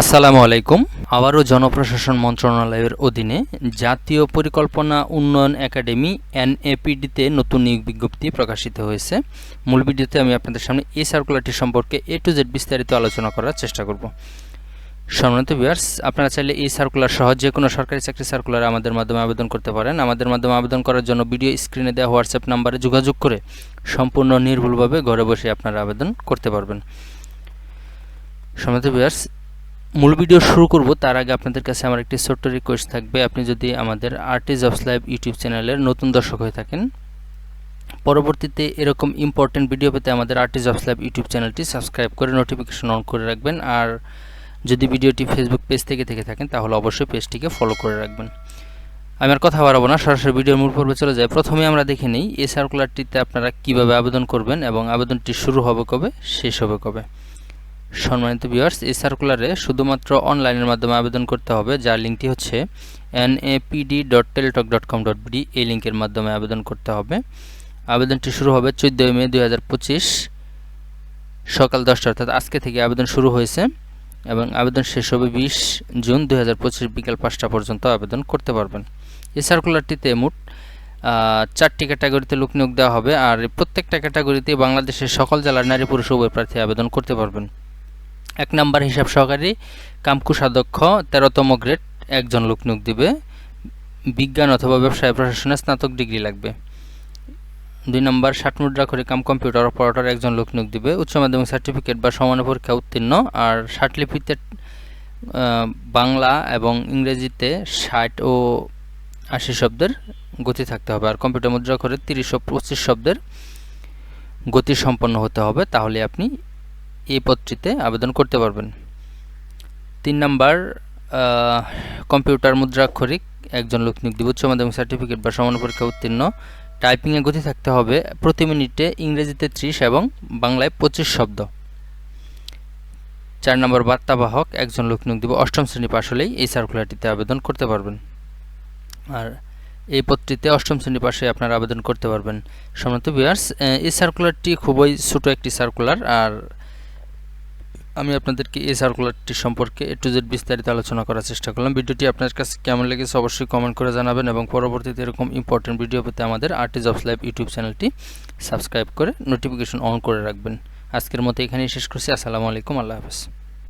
আসসালামু আলাইকুম। আবারও জনপ্রশাসন মন্ত্রণালয়ের অধীনে জাতীয় পরিকল্পনা উন্নয়ন একাডেমি এনএপিডিতে নতুন নিয়োগ বিজ্ঞপ্তি প্রকাশিত হয়েছে। মূল ভিডিওতে আমি আপনাদের সামনে এই সার্কুলারটি সম্পর্কে এ টু জেড বিস্তারিত আলোচনা করার চেষ্টা করব। সম্মানিত ভিউয়ার্স আপনারা চাইলে এই সার্কুলার সহ যে কোনো সরকারি চাকরি সার্কুলার আমাদের মাধ্যমে আবেদন করতে পারেন। আমাদের মাধ্যমে আবেদন করার জন্য ভিডিও স্ক্রিনে দেওয়া হোয়াটসঅ্যাপ নাম্বারে যোগাযোগ করে সম্পূর্ণ নির্ভুলভাবে ঘরে বসে আপনারা আবেদন করতে পারবেন। সম্মানিত ভিউয়ার্স মূল ভিডিও শুরু করব, তার আগে আপনাদের কাছে আমার একটি ছোট্ট রিকোয়েস্ট থাকবে। আপনি যদি আমাদের আর্টি জবস লাইভ ইউটিউব চ্যানেলের নতুন দর্শক হয়ে থাকেন, পরবর্তীতে এরকম ইম্পর্টেন্ট ভিডিও পেতে আমাদের আর্টি জবস লাইভ ইউটিউব চ্যানেলটি সাবস্ক্রাইব করে নোটিফিকেশন অন করে রাখবেন। আর যদি ভিডিওটি ফেসবুক পেজ থেকে থেকে থাকেন, তাহলে অবশ্যই পেজটিকে ফলো করে রাখবেন। আমি আর কথা বাড়াবো না, সরাসরি ভিডিওর মূল পর্বে চলে যায় প্রথমে আমরা দেখে নিই, এই সার্কুলারটিতে আপনারা কীভাবে আবেদন করবেন এবং আবেদনটি শুরু হবে কবে, শেষ হবে কবে। সম্মানিত ভিউয়ার্স এই সার্কুলারে শুধুমাত্র অনলাইনের মাধ্যমে আবেদন করতে হবে, যার লিঙ্কটি হচ্ছে NAPD dot Teletalk dot com dot BD এই লিঙ্কের মাধ্যমে আবেদন করতে হবে। আবেদনটি শুরু হবে চোদ্দোই মে দুই হাজার পঁচিশ সকাল দশটা, অর্থাৎ আজকে থেকে আবেদন শুরু হয়েছে এবং আবেদন শেষ হবে বিশ জুন দুই হাজার পঁচিশ বিকাল পাঁচটা পর্যন্ত আবেদন করতে পারবেন। এই সার্কুলারটিতে মোট চারটি ক্যাটাগরিতে লোক নিয়োগ দেওয়া হবে, আর প্রত্যেকটা ক্যাটাগরিতে বাংলাদেশের সকল জেলার নারী, পুরুষ উভয় প্রার্থী আবেদন করতে পারবেন। এক নম্বর হিসাব সহকারী কামকুষাধ্যক্ষ তেরোতম গ্রেড, একজন লোক নিয়োগ দিবে। বিজ্ঞান অথবা ব্যবসায় প্রশাসনে স্নাতক ডিগ্রি লাগবে। দুই নম্বর, ষাট মুদ্রা করে কাম কম্পিউটার অপারেটর, একজন লোক নিয়োগ দিবে। উচ্চ মাধ্যমিক সার্টিফিকেট বা সমান পরীক্ষা উত্তীর্ণ। আর ষাট লিপিতে বাংলা এবং ইংরেজিতে ষাট ও আশি শব্দের গতি থাকতে হবে। আর কম্পিউটার মুদ্রা করে তিরিশ পঁচিশ শব্দের গতি সম্পন্ন হতে হবে। তাহলে আপনি এই পদটিতে আবেদন করতে পারবেন। তিন নাম্বার কম্পিউটার মুদ্রাক্ষরিক, একজন লোক নিয়োগ দিব উচ্চ মাধ্যমিক সার্টিফিকেট বা সমান পরীক্ষা উত্তীর্ণ। টাইপিংয়ে গতি থাকতে হবে প্রতি মিনিটে ইংরেজিতে ত্রিশ এবং বাংলায় পঁচিশ শব্দ। চার নম্বর, বার্তাবাহক, একজন লোক নিয়োগ দিব অষ্টম শ্রেণি পাশ হলেই এই সার্কুলারটিতে আবেদন করতে পারবেন। আর এই পদটিতে অষ্টম শ্রেণি পাশে আপনারা আবেদন করতে পারবেন। সম্মানিত বিয়ার্স এই সার্কুলারটি খুবই ছোটো একটি সার্কুলার আর আমি আপনাদেরকে এই সার্কুলারটি সম্পর্কে এ টু জেড বিস্তারিত আলোচনা করার চেষ্টা করলাম। ভিডিওটি আপনার কাছে কেমন লেগেছে অবশ্যই কমেন্ট করে জানাবেন এবং পরবর্তীতে এরকম ইম্পর্টেন্ট ভিডিও পেতে আমাদের আর্টি অফ লাইভ ইউটিউব চ্যানেলটি সাবস্ক্রাইব করে নোটিফিকেশন অন করে রাখবেন। আজকের মতো এখানেই শেষ করছি। আসসালামু আলাইকুম। আল্লাহ হাফেজ।